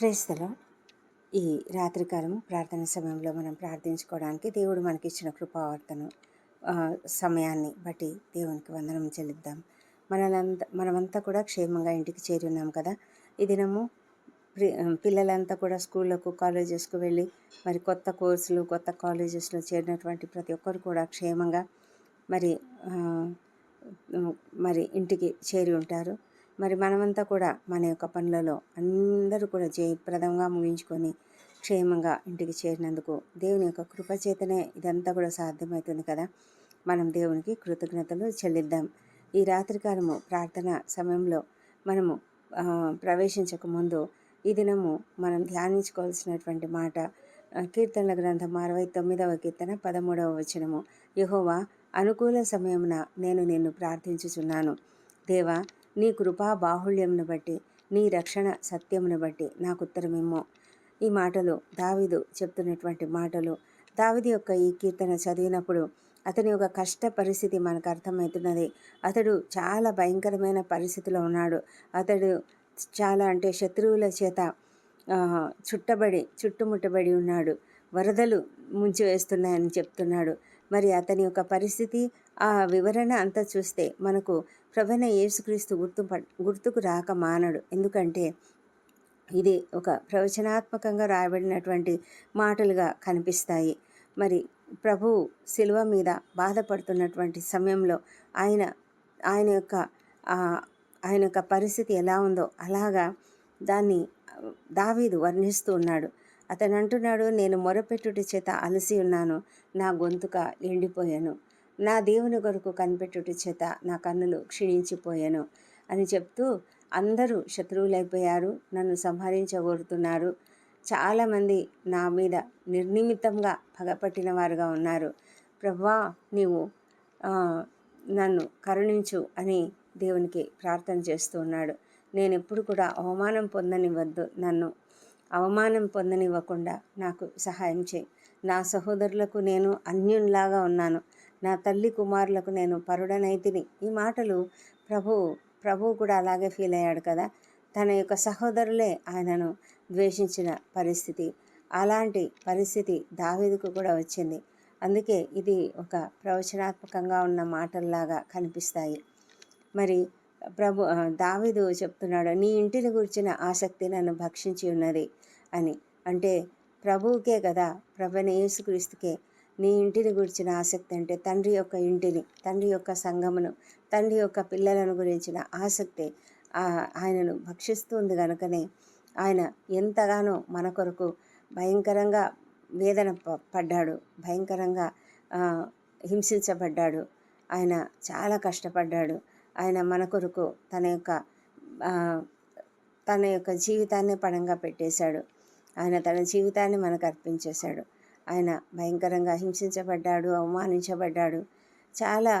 ప్రేస్తలో ఈ రాత్రికాలం ప్రార్థన సమయంలో మనం ప్రార్థించుకోవడానికి దేవుడు మనకిచ్చిన కృపావర్తను సమయాన్ని బట్టి దేవునికి వందనం చెల్లిద్దాం. మనలంతా మనమంతా కూడా క్షేమంగా ఇంటికి చేరి ఉన్నాం కదా. ఈ దినము పిల్లలంతా కూడా స్కూళ్ళకు కాలేజెస్కు వెళ్ళి మరి కొత్త కోర్సులు కొత్త కాలేజెస్లో చేరినటువంటి ప్రతి ఒక్కరు కూడా క్షేమంగా మరి మరి ఇంటికి చేరి ఉంటారు. మరి మనమంతా కూడా మన యొక్క పనులలో అందరూ కూడా జయప్రదంగా ముగించుకొని క్షేమంగా ఇంటికి చేరినందుకు దేవుని యొక్క కృపచేతనే ఇదంతా కూడా సాధ్యమవుతుంది కదా. మనం దేవునికి కృతజ్ఞతలు చెల్లిద్దాం. ఈ రాత్రికాలము ప్రార్థన సమయంలో మనము ప్రవేశించక ముందు ఈ దినము మనం ధ్యానించుకోవాల్సినటువంటి మాట కీర్తనల గ్రంథం అరవై తొమ్మిదవ కీర్తన పదమూడవ వచనము. యహోవా అనుకూల సమయమున నేను నిన్ను ప్రార్థించుచున్నాను. దేవా నీ కృపా బాహుళ్యమును బట్టి నీ రక్షణ సత్యమును బట్టి నాకు ఉత్తరమిమ్ము. ఈ మాటలు దావిదు చెప్తున్నటువంటి మాటలు. దావిది యొక్క ఈ కీర్తన చదివినప్పుడు అతని యొక్క కష్ట పరిస్థితి మనకు అర్థమవుతున్నది. అతడు చాలా భయంకరమైన పరిస్థితిలో ఉన్నాడు. అతడు చాలా అంటే శత్రువుల చేత చుట్టబడి చుట్టుముట్టబడి ఉన్నాడు. వరదలు ముంచి వేస్తున్నాయని చెప్తున్నాడు. మరి అతని యొక్క పరిస్థితి ఆ వివరణ అంతా చూస్తే మనకు ప్రవణ యేసుక్రీస్తు గుర్తు గుర్తుకు రాక మానడు. ఎందుకంటే ఇది ఒక ప్రవచనాత్మకంగా రాయబడినటువంటి మాటలుగా కనిపిస్తాయి. మరి ప్రభు శిలువ మీద బాధపడుతున్నటువంటి సమయంలో ఆయన ఆయన యొక్క ఆయన యొక్క పరిస్థితి ఎలా ఉందో అలాగా దాన్ని దావీదు వర్ణిస్తూ ఉన్నాడు. అతను అంటున్నాడు నేను మొరపెట్టుటి చేత అలసి ఉన్నాను నా గొంతుక ఎండిపోయాను. నా దేవుని కొరకు కనిపెట్టుట చేత నా కన్నులు క్షీణించిపోయాను అని చెప్తూ అందరూ శత్రువులైపోయారు నన్ను సంహరించగోరుతున్నారు. చాలామంది నా మీద నిర్నిమిత్తంగా పగపట్టిన వారుగా ఉన్నారు. ప్రభా నీవు నన్ను కరుణించు అని దేవునికి ప్రార్థన చేస్తూ ఉన్నాడు. నేను ఎప్పుడు కూడా అవమానం పొందనివ్వద్దు. నన్ను అవమానం పొందనివ్వకుండా నాకు సహాయం చేయి. నా సహోదరులకు నేను అన్యునిలాగా ఉన్నాను. నా తల్లి కుమారులకు నేను పరుడనైతిని. ఈ మాటలు ప్రభు ప్రభు కూడా అలాగే ఫీల్ అయ్యాడు కదా? తన యొక్క సహోదరులే ఆయనను ద్వేషించిన పరిస్థితి. అలాంటి పరిస్థితి దావీదుకు కూడా వచ్చింది. అందుకే ఇది ఒక ప్రవచనాత్మకంగా ఉన్న మాటల్లాగా కనిపిస్తాయి. మరి ప్రభు దావీదు చెప్తున్నాడు నీ ఇంటిని గురించిన ఆసక్తి నన్ను భక్షించి ఉన్నది అని. అంటే ప్రభువుకే కదా ప్రభుని యేసుక్రీస్తుకే నీ ఇంటిని గురించిన ఆసక్తి అంటే తండ్రి యొక్క ఇంటిని తండ్రి యొక్క సంఘమును తండ్రి యొక్క పిల్లలను గురించిన ఆసక్తి ఆయనను భక్షిస్తుంది కనుకనే ఆయన ఎంతగానో మన కొరకు భయంకరంగా వేదన ప- పడ్డాడు భయంకరంగా హింసించబడ్డాడు. ఆయన చాలా కష్టపడ్డాడు. ఆయన మన కొరకు తన యొక్క తన యొక్క జీవితాన్ని పణంగా పెట్టేశాడు. ఆయన తన జీవితాన్ని మనకు అర్పించేశాడు. ఆయన భయంకరంగా హింసించబడ్డాడు అవమానించబడ్డాడు చాలా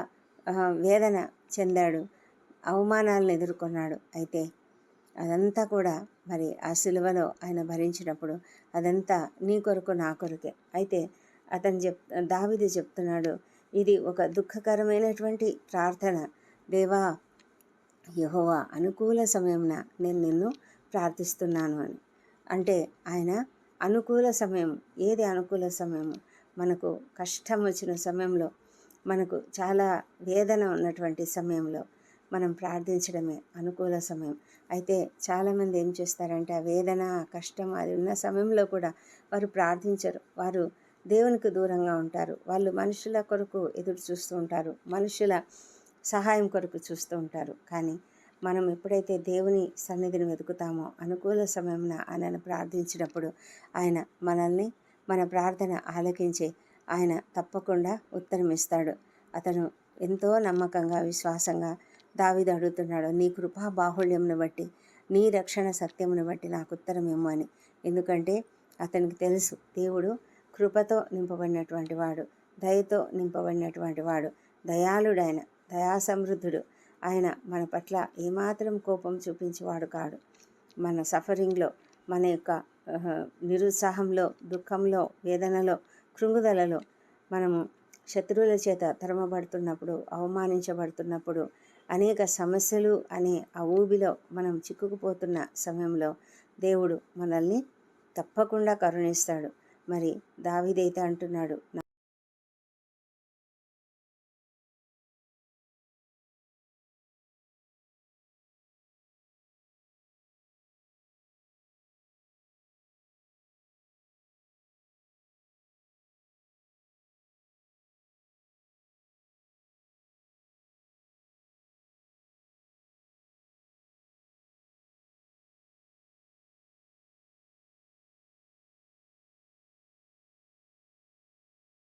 వేదన చెందాడు అవమానాలను ఎదుర్కొన్నాడు. అయితే అదంతా కూడా మరి ఆ సిలువలో ఆయన భరించినప్పుడు అదంతా నీ కొరకు నా కొరకే. అయితే అతను చెప్ దావిది చెప్తున్నాడు ఇది ఒక దుఃఖకరమైనటువంటి ప్రార్థన. దేవా యహోవా అనుకూల సమయంన నేను నిన్ను ప్రార్థిస్తున్నాను అని. అంటే ఆయన అనుకూల సమయం ఏది అనుకూల సమయము మనకు కష్టం వచ్చిన సమయంలో మనకు చాలా వేదన ఉన్నటువంటి సమయంలో మనం ప్రార్థించడమే అనుకూల సమయం. అయితే చాలామంది ఏం చేస్తారంటే ఆ వేదన కష్టం అది ఉన్న సమయంలో కూడా వారు ప్రార్థించరు. వారు దేవునికి దూరంగా ఉంటారు. వాళ్ళు మనుషుల కొరకు ఎదురు చూస్తూ ఉంటారు. మనుషుల సహాయం కొరకు చూస్తూ ఉంటారు. కానీ మనం ఎప్పుడైతే దేవుని సన్నిధిని వెతుకుతామో అనుకూల సమయంలో ఆయనను ప్రార్థించినప్పుడు ఆయన మనల్ని మన ప్రార్థన ఆలకించి ఆయన తప్పకుండా ఉత్తరం ఇస్తాడు అతను ఎంతో నమ్మకంగా విశ్వాసంగా దావిది అడుగుతున్నాడు నీ కృపా బాహుళ్యంను బట్టి నీ రక్షణ సత్యమును బట్టి నాకు ఉత్తరం ఇమ్ము అని. ఎందుకంటే అతనికి తెలుసు దేవుడు కృపతో నింపబడినటువంటి వాడు దయతో నింపబడినటువంటి వాడు దయాళుడైన దయాసమృద్ధుడు. ఆయన మన పట్ల ఏమాత్రం కోపం చూపించేవాడు కాడు. మన సఫరింగ్లో మన యొక్క నిరుత్సాహంలో దుఃఖంలో వేదనలో కృంగుదలలో మనము శత్రువుల చేత తరమబడుతున్నప్పుడు అవమానించబడుతున్నప్పుడు అనేక సమస్యలు అనే ఆ ఊబిలో మనం చిక్కుకుపోతున్న సమయంలో దేవుడు మనల్ని తప్పకుండా కరుణిస్తాడు. మరి దావిదైతే అంటున్నాడు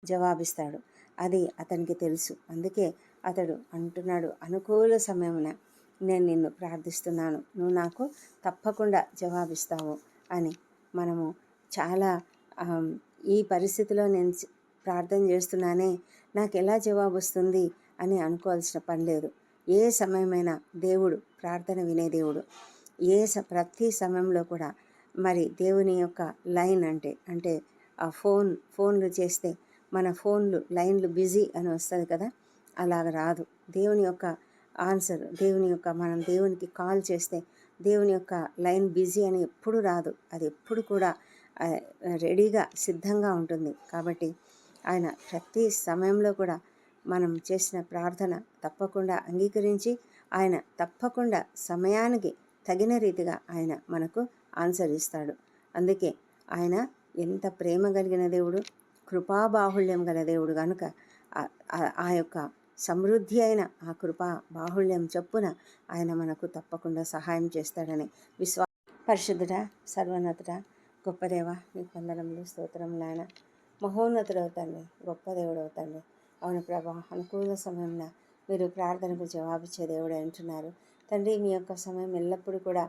జవాబిస్తాడు. అది అతనికి తెలుసు. అందుకే అతడు అంటున్నాడు అనుకూల సమయమున నేను నిన్ను ప్రార్థిస్తున్నాను. నువ్వు నాకు తప్పకుండా జవాబిస్తావు అని మనము చాలా ఈ పరిస్థితిలో నేను ప్రార్థన చేస్తున్నానే నాకు ఎలా జవాబు వస్తుంది అని అనుకోవాల్సిన పని లేదు. ఏ సమయమైనా దేవుడు ప్రార్థన వినే దేవుడు. ఏ స ప్రతి సమయంలో కూడా మరి దేవుని యొక్క లైన్ అంటే అంటే ఆ ఫోన్ ఫోన్లు చేస్తే మన ఫోన్లు లైన్లు బిజీ అని వస్తుంది కదా అలాగ రాదు. దేవుని యొక్క ఆన్సర్ దేవుని యొక్క మనం దేవునికి కాల్ చేస్తే దేవుని యొక్క లైన్ బిజీ అని ఎప్పుడు రాదు. అది ఎప్పుడు కూడా రెడీగా సిద్ధంగా ఉంటుంది. కాబట్టి ఆయన ప్రతి సమయంలో కూడా మనం చేసిన ప్రార్థన తప్పకుండా అంగీకరించి ఆయన తప్పకుండా సమయానికి తగిన రీతిగా ఆయన మనకు ఆన్సర్ ఇస్తాడు. అందుకే ఆయన ఎంత ప్రేమ కలిగిన దేవుడు కృపాబాహుళ్యం గల దేవుడు కనుక ఆ యొక్క సమృద్ధి అయిన ఆ కృపా బాహుళ్యం చొప్పున ఆయన మనకు తప్పకుండా సహాయం చేస్తాడని విశ్వా పరిశుద్ధుడ సర్వోన్నతుడ గొప్పదేవ నీ పొందడంలో స్తోత్రం నాయన. మహోన్నతుడవుతండి గొప్ప దేవుడు అవుతండి అవును ప్రభా అనుకూల సమయంలో మీరు ప్రార్థనకు జవాబిచ్చే దేవుడు అంటున్నారు. తండ్రి మీ యొక్క సమయం ఎల్లప్పుడూ కూడా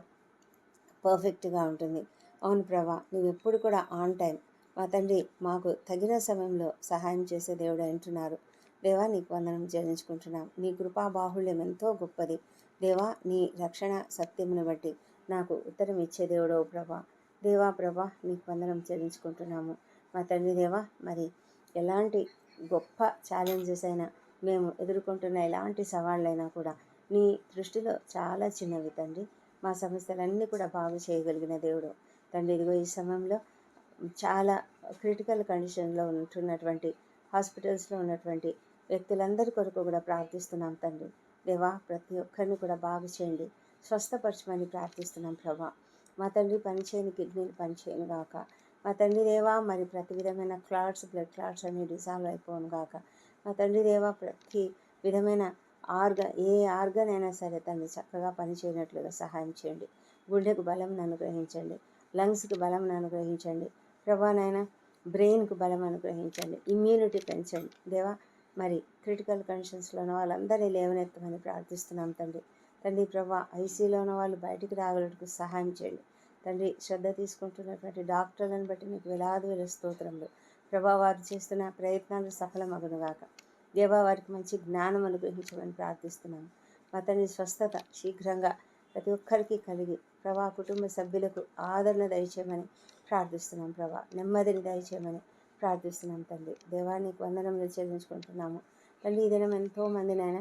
పర్ఫెక్ట్గా ఉంటుంది. అవును ప్రభా నువ్వు ఎప్పుడు కూడా ఆన్ టైం మా తండ్రి మాకు తగిన సమయంలో సహాయం చేసే దేవుడు అంటున్నారు. దేవా నీకు వందనం చెల్లించుకుంటున్నాం. నీ కృపా బాహుళ్యం ఎంతో గొప్పది. దేవా నీ రక్షణ సత్యమును బట్టి నాకు ఉత్తరం ఇచ్చే దేవుడో ప్రభా. దేవా ప్రభా నీకు వందనం చెల్లించుకుంటున్నాము. మా తండ్రి దేవా మరి ఎలాంటి గొప్ప ఛాలెంజెస్ అయినా మేము ఎదుర్కొంటున్న ఎలాంటి సవాళ్ళైనా కూడా నీ దృష్టిలో చాలా చిన్నవి తండ్రి. మా సమస్యలన్నీ కూడా బాగు చేయగలిగిన దేవుడు. తండ్రి ఇదిగో ఈ సమయంలో చాలా క్రిటికల్ కండిషన్లో ఉంటున్నటువంటి హాస్పిటల్స్లో ఉన్నటువంటి వ్యక్తులందరి కొరకు కూడా ప్రార్థిస్తున్నాం తండ్రి. దేవా ప్రతి ఒక్కరిని కూడా బాగు చేయండి. స్వస్థపరచమని ప్రార్థిస్తున్నాం ప్రభా. మా తండ్రి పనిచేయని కిడ్నీలు పనిచేయను గాక. మా తండ్రి దేవా మరి ప్రతి విధమైన క్లాట్స్ బ్లడ్ క్లాట్స్ అన్ని డిజాల్వ్ అయిపోను గాక. మా తండ్రి దేవా ప్రతి విధమైన ఆర్గన్ ఏ ఆర్గన్ అయినా సరే తండ్రి చక్కగా పనిచేయనట్లుగా సహాయం చేయండి. గుండెకు బలం అనుగ్రహించండి. లంగ్స్కి బలం అనుగ్రహించండి. ప్రభా నాయన బ్రెయిన్కు బలం అనుగ్రహించండి ఇమ్యూనిటీ పెంచండి. దేవా మరి క్రిటికల్ కండిషన్స్లో ఉన్న వాళ్ళందరినీ లేవనెత్తమని ప్రార్థిస్తున్నాం తండ్రి. తండ్రి ప్రభా ఐసీలో ఉన్న వాళ్ళు బయటికి రాగలటకు సహాయం చేయండి. తండ్రి శ్రద్ధ తీసుకుంటున్నటువంటి డాక్టర్లను బట్టి మీకు వేలాది వేల స్తోత్రములు. ప్రభా వారు చేస్తున్న ప్రయత్నాలు సఫలమగునుగాక దేవా వారికి మంచి జ్ఞానం అనుగ్రహించమని ప్రార్థిస్తున్నాను మా తండ్రి స్వస్థత శీఘ్రంగా ప్రతి ఒక్కరికి కలిగి ప్రభా కుటుంబ సభ్యులకు ఆదరణ దయచేయమని ప్రార్థిస్తున్నాం ప్రభా. నెమ్మదిని దయచేయమని ప్రార్థిస్తున్నాం తండ్రి. దేవానికి వందనంలో చెల్లించుకుంటున్నాము. తల్లి ఈ దినం ఎంతోమంది నాయన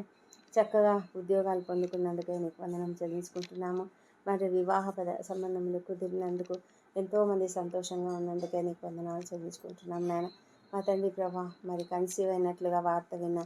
చక్కగా ఉద్యోగాలు పొందుకున్నందుకే నీకు వందనం చెల్లించుకుంటున్నాము. మరి వివాహ పద సంబంధములు కుదిరినందుకు ఎంతోమంది సంతోషంగా ఉన్నందుకే నీకు వందనాలు చెల్లించుకుంటున్నాం నాయన. మా తండ్రి ప్రభా మరి కన్సీవ్ అయినట్లుగా వార్త విన్న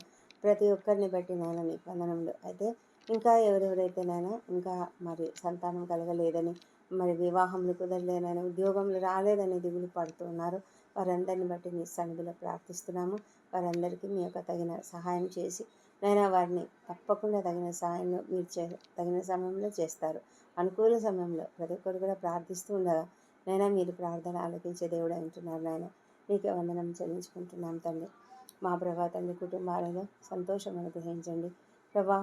ప్రతి ఒక్కరిని బట్టి నాయన నీకు వందనములు. అయితే ఇంకా ఎవరెవరైతేనైనా ఇంకా మరి సంతానం కలగలేదని మరి వివాహంలో కుదరలేనని ఉద్యోగంలో రాలేదని దిగులు పడుతున్నారు వారందరిని బట్టి మీ సన్నిధిలో ప్రార్థిస్తున్నాము. వారందరికీ మీ యొక్క తగిన సహాయం చేసి నైనా వారిని తప్పకుండా తగిన సహాయం మీరు చే తగిన సమయంలో చేస్తారు. అనుకూల సమయంలో ప్రతి ఒక్కరు కూడా ప్రార్థిస్తూ ఉండగా నైనా మీరు ప్రార్థన ఆలకించే దేవుడు అంటున్నారు నాయన. మీకే వందనం చెల్లించుకుంటున్నాం తండ్రి. మా ప్రభా తండ్రి కుటుంబాలలో సంతోషం అనుగ్రహించండి ప్రభా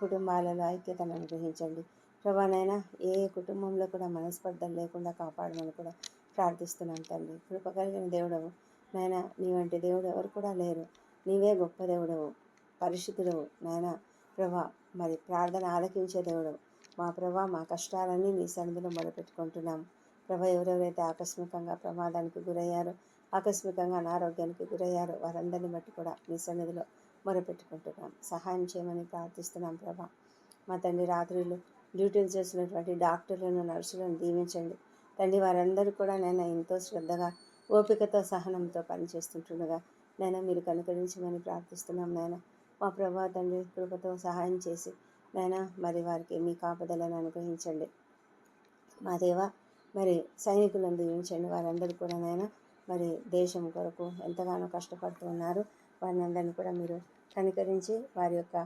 కుటుంబాలలో ఐక్యతను అనుగ్రహించండి. ప్రభానైనా ఏ కుటుంబంలో కూడా మనస్పర్ధలు లేకుండా కాపాడమని కూడా ప్రార్థిస్తున్నాం తండ్రి. కృప కలిగిన దేవుడవు. నాయన నీ వంటి దేవుడు ఎవరు కూడా లేరు. నీవే గొప్ప దేవుడవు పరిశుద్ధుడవు. నాయన ప్రభా మరి ప్రార్థన ఆలకించే దేవుడవు. మా ప్రభా మా కష్టాలన్నీ నీ సన్నిధిలో మొదలుపెట్టుకుంటున్నాం ప్రభా ఎవరెవరైతే ఆకస్మికంగా ప్రమాదానికి గురయ్యారో ఆకస్మికంగా అనారోగ్యానికి గురయ్యారో వారందరిని బట్టి కూడా నీ సన్నిధిలో మొరపెట్టుకుంటున్నాం. సహాయం చేయమని ప్రార్థిస్తున్నాం ప్రభా. మా తండ్రి రాత్రిలో డ్యూటీలు చేసినటువంటి డాక్టర్లను నర్సులను దీవించండి. తండ్రి వారందరూ కూడా నేను ఎంతో శ్రద్ధగా ఓపికతో సహనంతో పనిచేస్తుంటుండగా నేను మీరు కనుకరించమని ప్రార్థిస్తున్నాం నాయన. మా ప్రభా తండ్రి కృపతో సహాయం చేసి నాయన మరి వారికి మీ కాపుదలను అనుగ్రహించండి. మా దేవ మరి సైనికులను దీవించండి. వారందరూ కూడా నాయన మరి దేశం కొరకు ఎంతగానో కష్టపడుతూ ఉన్నారు. వారిని అందరినీ కూడా మీరు కనికరించి వారి యొక్క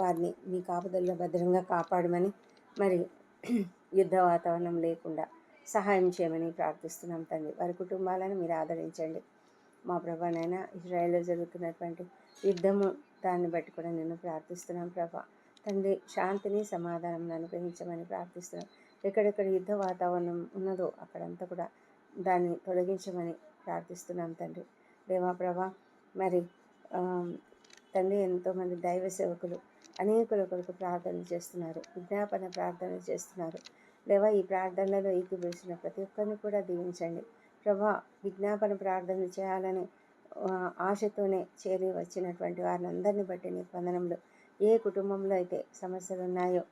వారిని మీ కాపుదల్లో భద్రంగా కాపాడమని మరి యుద్ధ వాతావరణం లేకుండా సహాయం చేయమని ప్రార్థిస్తున్నాం తండ్రి. వారి కుటుంబాలను మీరు ఆదరించండి. మా ప్రభానైనా ఇజ్రాయెల్లో జరుగుతున్నటువంటి యుద్ధము దాన్ని బట్టి కూడా నేను ప్రార్థిస్తున్నాం ప్రభా. తండ్రి శాంతిని సమాధానం అనుగ్రహించమని ప్రార్థిస్తున్నాం. ఎక్కడెక్కడ యుద్ధ వాతావరణం ఉన్నదో అక్కడంతా కూడా దాన్ని తొలగించమని ప్రార్థిస్తున్నాం తండ్రి. దేవా ప్రభా మరి తండ్రి ఎంతోమంది దైవ సేవకులు అనేకుల కొరకు ప్రార్థనలు చేస్తున్నారు విజ్ఞాపన ప్రార్థనలు చేస్తున్నారు. దేవా ఈ ప్రార్థనలలో ఏకీభవించిన ప్రతి ఒక్కరిని కూడా దీవించండి. ప్రభా విజ్ఞాపన ప్రార్థనలు చేయాలని ఆశతోనే చేరి వచ్చినటువంటి వారిని అందరిని బట్టి నీ వందనములు. ఏ కుటుంబంలో అయితే సమస్యలు ఉన్నాయో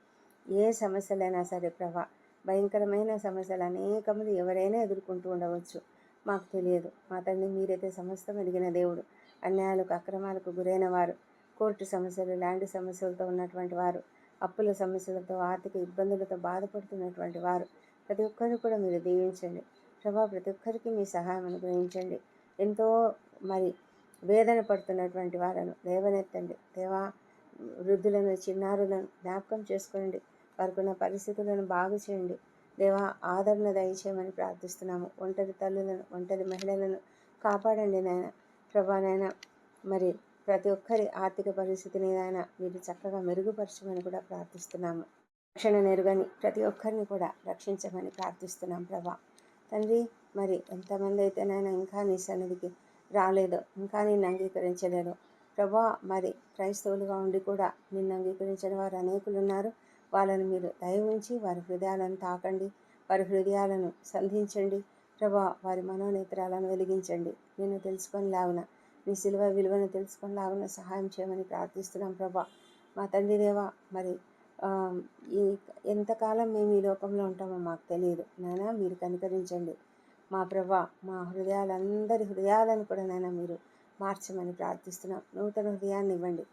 ఏ సమస్యలైనా సరే ప్రభా భయంకరమైన సమస్యలు అనేకములు ఎవరైనా ఎదుర్కొంటూ ఉండవచ్చు. మాకు తెలియదు. మా తండ్రి మీరైతే సమస్తం ఎదిగిన దేవుడు. అన్యాయాలకు అక్రమాలకు గురైన వారు కోర్టు సమస్యలు ల్యాండ్ సమస్యలతో ఉన్నటువంటి వారు అప్పుల సమస్యలతో ఆర్థిక ఇబ్బందులతో బాధపడుతున్నటువంటి వారు ప్రతి ఒక్కరు కూడా మీరు దీవించండి. ప్రభా ప్రతి ఒక్కరికి మీ సహాయం అనుగ్రహించండి. ఎంతో మరి వేదన పడుతున్నటువంటి వారను లేవనెత్తండి. దేవా వృద్ధులను చిన్నారులను జ్ఞాపకం చేసుకోండి. వారికి ఉన్న పరిస్థితులను బాగు చేయండి. దేవా ఆదరణ దయచేయమని ప్రార్థిస్తున్నాము. ఒంటరి తల్లులను ఒంటరి మహిళలను కాపాడండి నాయన. ప్రభానైనా మరి ప్రతి ఒక్కరి ఆర్థిక పరిస్థితిని ఆయన మీరు చక్కగా మెరుగుపరచమని కూడా ప్రార్థిస్తున్నాము. రక్షణ నెరుగని ప్రతి ఒక్కరిని కూడా రక్షించమని ప్రార్థిస్తున్నాం ప్రభా. తండ్రి మరి ఎంతమంది అయితే నాయన ఇంకా నీ సన్నిధికి రాలేదో ఇంకా నిన్ను అంగీకరించలేదో. ప్రభా మరి క్రైస్తవులుగా ఉండి కూడా నిన్ను అంగీకరించిన వారు అనేకులు ఉన్నారు వాళ్ళని మీరు దయ ఉంచి వారి హృదయాలను తాకండి వారి హృదయాలను సంధించండి. ప్రభా వారి మనోనేత్రాలను వెలిగించండి. నిన్ను తెలుసుకొని లాగున నీ సిలువ విలువను తెలుసుకొని లాగున సహాయం చేయమని ప్రార్థిస్తున్నాం ప్రభా. మా తండ్రి దేవా మరి ఈ ఎంతకాలం మేము ఈ లోకంలో ఉంటామో మాకు తెలియదు. నాయనా మీరు కనికరించండి. మా ప్రభా మా హృదయాలందరి హృదయాలను కూడా నాయన మీరు మార్చమని ప్రార్థిస్తున్నాం. నూతన హృదయాన్ని ఇవ్వండి.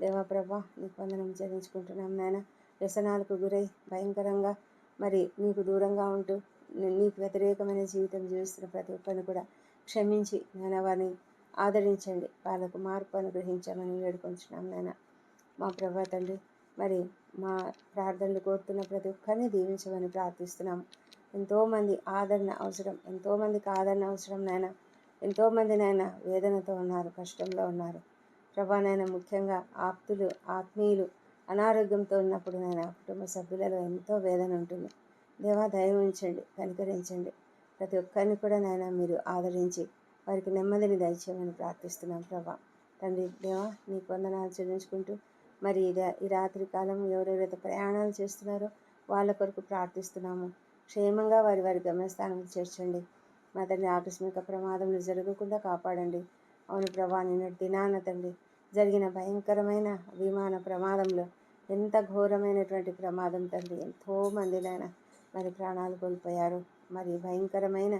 దేవా ప్రభా నీకు వందనం చెల్లించుకుంటున్నాం నాయన వ్యసనాలకు గురై భయంకరంగా మరి నీకు దూరంగా ఉంటూ నీకు వ్యతిరేకమైన జీవితం జీవిస్తున్న ప్రతి ఒక్కరిని కూడా క్షమించి నాయన వారిని ఆదరించండి. వాళ్ళకు మార్పు అనుగ్రహించామని వేడుకొంచున్నాం నాయన మా ప్రభా తండ్రి మరి మా ప్రార్థనలు కోరుతున్న ప్రతి ఒక్కరిని దీవించమని ప్రార్థిస్తున్నాం. ఎంతోమంది ఆదరణ అవసరం ఎంతోమందికి ఆదరణ అవసరం నాయన ఎంతోమంది నాయన వేదనతో ఉన్నారు కష్టంలో ఉన్నారు. ప్రభా నాయన ముఖ్యంగా ఆప్తులు ఆత్మీయులు అనారోగ్యంతో ఉన్నప్పుడు నాయన కుటుంబ సభ్యులలో ఎంతో వేదన ఉంటుంది. దేవా దయ ఉంచండి కనికరించండి. ప్రతి ఒక్కరిని కూడా నాయన మీరు ఆదరించి వారికి నెమ్మదిని దయచేయమని ప్రార్థిస్తున్నాం ప్రభా. తండ్రి దేవా నీ వందనాలు చెల్లించుకుంటూ మరి ఈ ఈ రాత్రి కాలం ఎవరెవరైతే ప్రయాణాలు చేస్తున్నారో వాళ్ళ కొరకు ప్రార్థిస్తున్నాము. క్షేమంగా వారి వారి గమ్యస్థానం చేర్చండి. మా తండ్రి ఆకస్మిక ప్రమాదములు జరగకుండా కాపాడండి. అవును ప్రభా నిన్న దినాన తండ్రి జరిగిన భయంకరమైన విమాన ప్రమాదంలో ఎంత ఘోరమైనటువంటి ప్రమాదం తండ్రి ఎంతోమంది నాయన మరి ప్రాణాలు కోల్పోయారు. మరి భయంకరమైన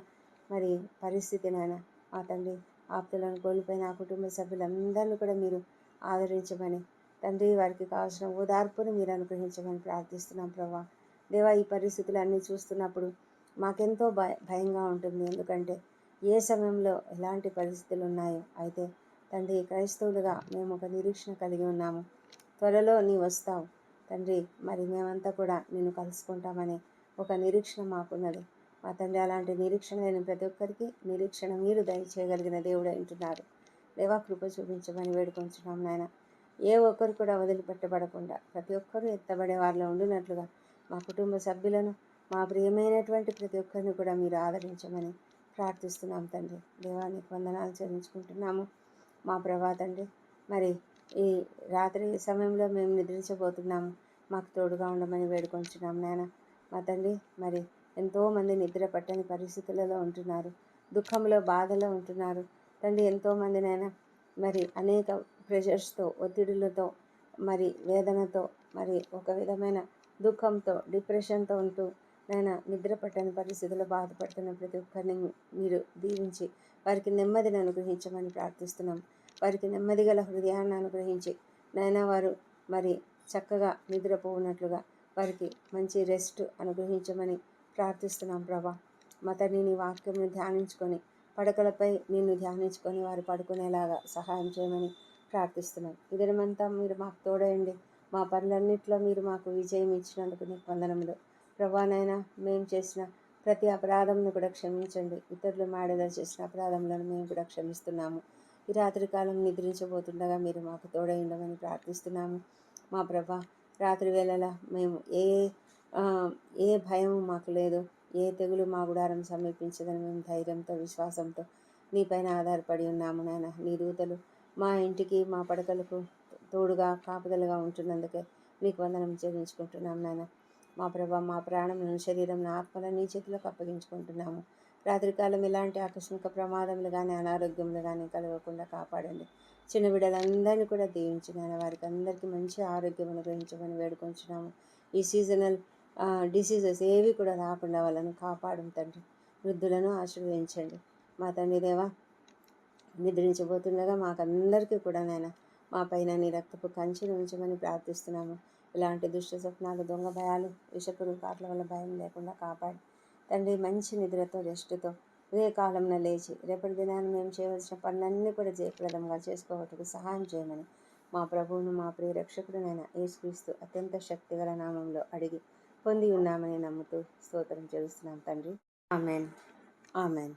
మరి పరిస్థితి నాయన. మా తండ్రి ఆప్తులను కోల్పోయిన ఆ కుటుంబ సభ్యులందరినీ కూడా మీరు ఆదరించమని తండ్రి వారికి కావాల్సిన ఓదార్పును మీరు అనుగ్రహించమని ప్రార్థిస్తున్నాం ప్రభా. దేవా ఈ పరిస్థితులన్నీ చూస్తున్నప్పుడు మాకెంతో భయ భయంగా ఉంటుంది. ఎందుకంటే ఏ సమయంలో ఎలాంటి పరిస్థితులు ఉన్నాయో అయితే తండ్రి క్రైస్తవులుగా మేము ఒక నిరీక్షణ కలిగి ఉన్నాము. త్వరలో నీ వస్తావు. తండ్రి మరి మేమంతా కూడా నిన్ను కలుసుకుంటామని ఒక నిరీక్షణ మాకున్నది. మా తండ్రి అలాంటి నిరీక్షణ లేని ప్రతి ఒక్కరికి నిరీక్షణ మీరు దయచేయగలిగిన దేవుడు అంటున్నారు. దేవా కృప చూపించమని వేడుకొంచున్నాం నాయన. ఏ ఒక్కరు కూడా వదిలిపెట్టబడకుండా ప్రతి ఒక్కరూ ఎత్తబడే వారిలో ఉండినట్లుగా మా కుటుంబ సభ్యులను మా ప్రియమైనటువంటి ప్రతి ఒక్కరిని కూడా మీరు ఆదరించమని ప్రార్థిస్తున్నాం తండ్రి. దేవానికి వందనాలు చెల్లించుకుంటున్నాము. మా ప్రభా తండ్రి మరి ఈ రాత్రి సమయంలో మేము నిద్రించబోతున్నాము. మాకు తోడుగా ఉండమని వేడుకొంచున్నాం నాయన. మా తండ్రి మరి ఎంతోమంది నిద్ర పట్టని పరిస్థితులలో ఉంటున్నారు. దుఃఖంలో బాధలో ఉంటున్నారు. తండ్రి ఎంతోమంది మరి అనేక ప్రెషర్స్తో ఒత్తిడులతో మరి వేదనతో మరి ఒక విధమైన దుఃఖంతో డిప్రెషన్తో ఉంటూ నాయన నిద్ర పట్టని పరిస్థితుల్లో బాధపడుతున్న ప్రతి ఒక్కరిని మీరు దీవించి వారికి నెమ్మదిని అనుగ్రహించమని ప్రార్థిస్తున్నాం. వారికి నెమ్మది గల హృదయాన్ని అనుగ్రహించి నాయన వారు మరి చక్కగా నిద్రపోనట్లుగా వారికి మంచి రెస్ట్ అనుగ్రహించమని ప్రార్థిస్తున్నాం ప్రభా. మతని నీ వాక్యంను ధ్యానించుకొని పడకలపై నిన్ను ధ్యానించుకొని వారు పడుకునేలాగా సహాయం చేయమని ప్రార్థిస్తున్నాం. ఇదనమంతా మీరు మాకు తోడయండి. మా పనులన్నింటిలో మీరు మాకు విజయం ఇచ్చినందుకు నీకు వందనములు. ప్రభానైనా మేము చేసిన ప్రతి అపరాధంను కూడా క్షమించండి. ఇతరులు మాడేలా చేసిన అపరాధములను మేము కూడా క్షమిస్తున్నాము. ఈ రాత్రికాలం నిద్రించబోతుండగా మీరు మాకు తోడైండమని ప్రార్థిస్తున్నాము. మా ప్రభా రాత్రి వేళల మేము ఏ ఏ భయం మాకు లేదు. ఏ తెగులు మా గుడారం సమీపించదని మేము ధైర్యంతో విశ్వాసంతో నీపైన ఆధారపడి ఉన్నాము నాయన. నీ దూతలు మా ఇంటికి మా పడకలకు తోడుగా కాపుదలుగా ఉంటున్నందుకే నీకు వందనం చెల్లించుకుంటున్నాం నాయన. మా ప్రభా మా ప్రాణములను శరీరం ఆత్మలను నీ చేతులకు అప్పగించుకుంటున్నాము. రాత్రికాలం ఎలాంటి ఆకస్మిక ప్రమాదములు కానీ అనారోగ్యములు కానీ కలగకుండా కాపాడండి. చిన్న బిడ్డలందరినీ కూడా దీవించినాను వారికి అందరికీ మంచి ఆరోగ్యం అనుగ్రహించమని వేడుకొంచున్నాము. ఈ సీజనల్ డిసీజెస్ ఏవి కూడా రాకుండా వాళ్ళను కాపాడం తండ్రి. వృద్ధులను ఆశీర్వదించండి. మా తండ్రి దేవా నిద్రించబోతుండగా మాకందరికీ కూడా నాయన మా పైన నీ రక్తపు కంచెను ఉంచమని ప్రార్థిస్తున్నాము. ఇలాంటి దుష్ట స్వప్నాలు దొంగ భయాలు విషపురు కాట్ల వల్ల భయం లేకుండా కాపాడి. తండ్రి మంచి నిద్రతో రెస్ట్తో ఇదే కాలంలో లేచి రేపటి దినాన్ని మేము చేయవలసిన పనులన్నీ కూడా జయప్రదంగా చేసుకోవటకు సహాయం చేయమని మా ప్రభువును మా ప్రియ రక్షకుడునైన యేసుక్రీస్తు అత్యంత శక్తిగల నామంలో అడిగి పొంది ఉన్నామని నమ్ముతూ స్తోత్రం చేస్తున్నాం తండ్రి. ఆమెన్. ఆమెన్.